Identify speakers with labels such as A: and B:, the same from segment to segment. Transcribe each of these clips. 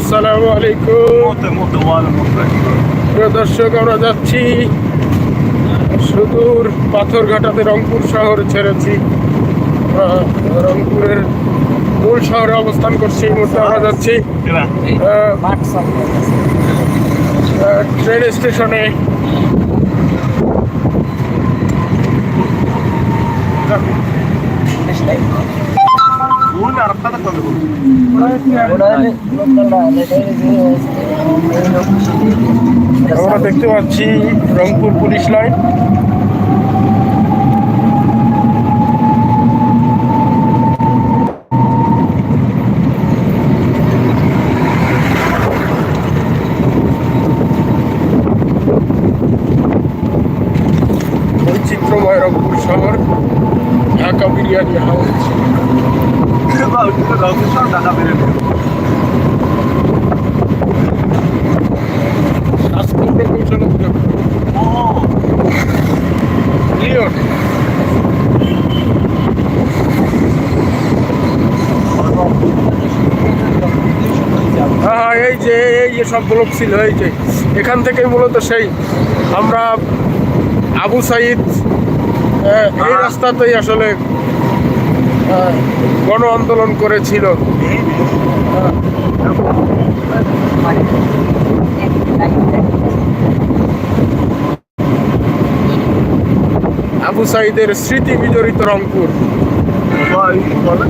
A: আসসালামু আলাইকুম। দর্শক আমরা যাচ্ছি সুদূর পাথরঘাটাতে রংপুর শহর ছেড়েছি। রংপুরের মূল শহরে অবস্থান করছি এই মুহূর্তে আমরা যাচ্ছি
B: Grazie.
A: আহ, আহ, আমরা দেখতে পাচ্ছি রংপুর পুলিশ লাইন। বৈচিত্র্যময় রংপুর শহর ঢাকা বিরিয়ানি হাউস। কৌশল
B: Oh,
A: লিওন হ্যাঁ এই যে এই যে সব ব্লক ছিল এই যে। এখান থেকে মূলত সেই আমরা আবু সাইদ আহ, এই রাস্তাতেই আসলে গণ আন্দোলন করেছিল। আবু সাইদের স্মৃতি বিজড়িত রংপুর
B: poi cosa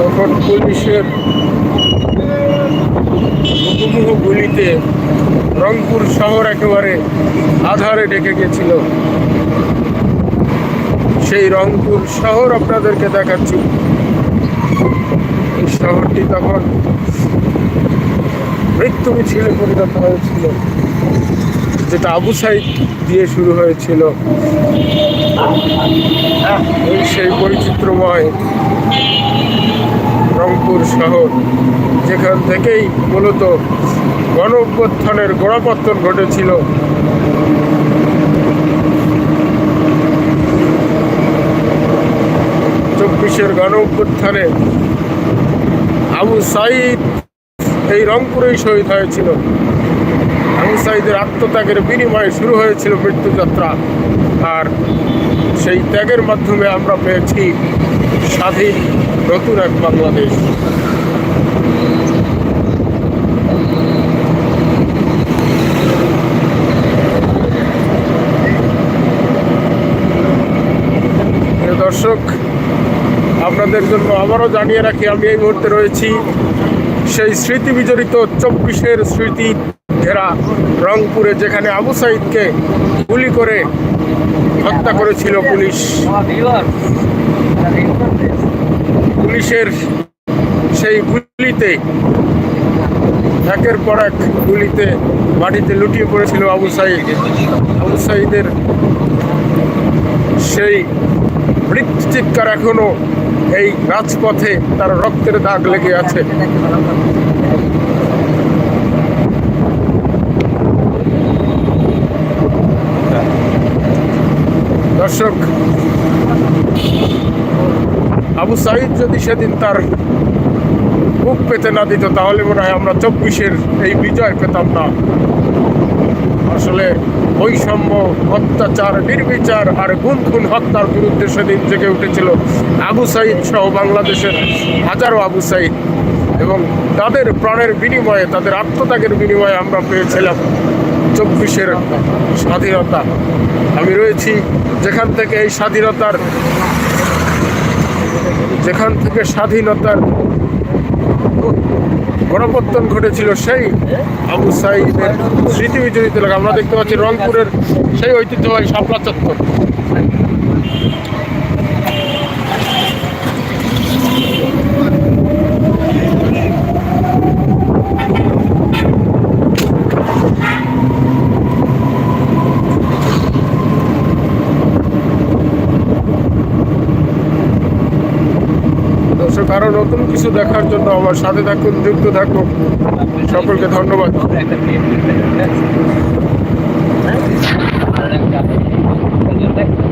A: তখন পুলিশের মুখোমুখ গুলিতে রংপুর শহর একেবারে আধারে ডেকে গেছিল। সেই রংপুর শহর আপনাদেরকে দেখাচ্ছি। এই শহরটি তখন মৃত্যু মিছিলে পরিণত হয়েছিল। যেটা আবু সাইদ দিয়ে শুরু হয়েছিল। এই সেই বৈচিত্র্যময় রংপুর শহর, যেখান থেকেই মূলত গণ অভ্যুত্থানের গোড়াপত্তন ঘটেছিল। চব্বিশের গণ অভ্যুত্থানে আবু সাইদ এই রংপুরেই শহীদ হয়েছিল। আবু সাইদের আত্মত্যাগের বিনিময়ে শুরু হয়েছিল মৃত্যুযাত্রা। আর সেই ত্যাগের মাধ্যমে আমরা পেয়েছি স্বাধীন নতুন এক বাংলাদেশ। দর্শক, আপনাদের জন্য আবারও জানিয়ে রাখি, আমি এই মুহূর্তে রয়েছি সেই স্মৃতি বিজড়িত চব্বিশের স্মৃতি ঘেরা রংপুরে, যেখানে আবু সাইদকে গুলি করে হত্যা করেছিল পুলিশ। পুলিশের সেই গুলিতে একের পর এক গুলিতে মাটিতে লুটিয়ে পড়েছিল আবু সাইদ। আবু সাইদের সেই মৃত্যু চিৎকার এখনও এই রাজপথে তার রক্তের দাগ লেগে আছে। দর্শক আবু সাইদ যদি সেদিন তার বুক পেতে না দিত, তাহলে মনে হয় আমরা চব্বিশের এই বিজয় পেতাম না। আসলে বৈষম্য, অত্যাচার, নির্বিচার আর গুম খুন হত্যার বিরুদ্ধে সেদিন জেগে উঠেছিল আবু সাইদ সহ বাংলাদেশের হাজারো আবু সাইদ। এবং তাদের প্রাণের বিনিময়ে, তাদের আত্মত্যাগের বিনিময়ে আমরা পেয়েছিলাম চব্বিশের স্বাধীনতা। আমি রয়েছি যেখান থেকে এই স্বাধীনতার যেখান থেকে স্বাধীনতার গণপত্তন ঘটেছিল, সেই আবু সাইদের স্মৃতি বিজড়িত এলাকা। আমরা দেখতে পাচ্ছি রংপুরের সেই ঐতিহ্যবাহী শাপলা চত্বর। নতুন কিছু দেখার জন্য আমার সাথে থাকুন যুক্ত থাকুন সকলকে ধন্যবাদ
B: Thank you.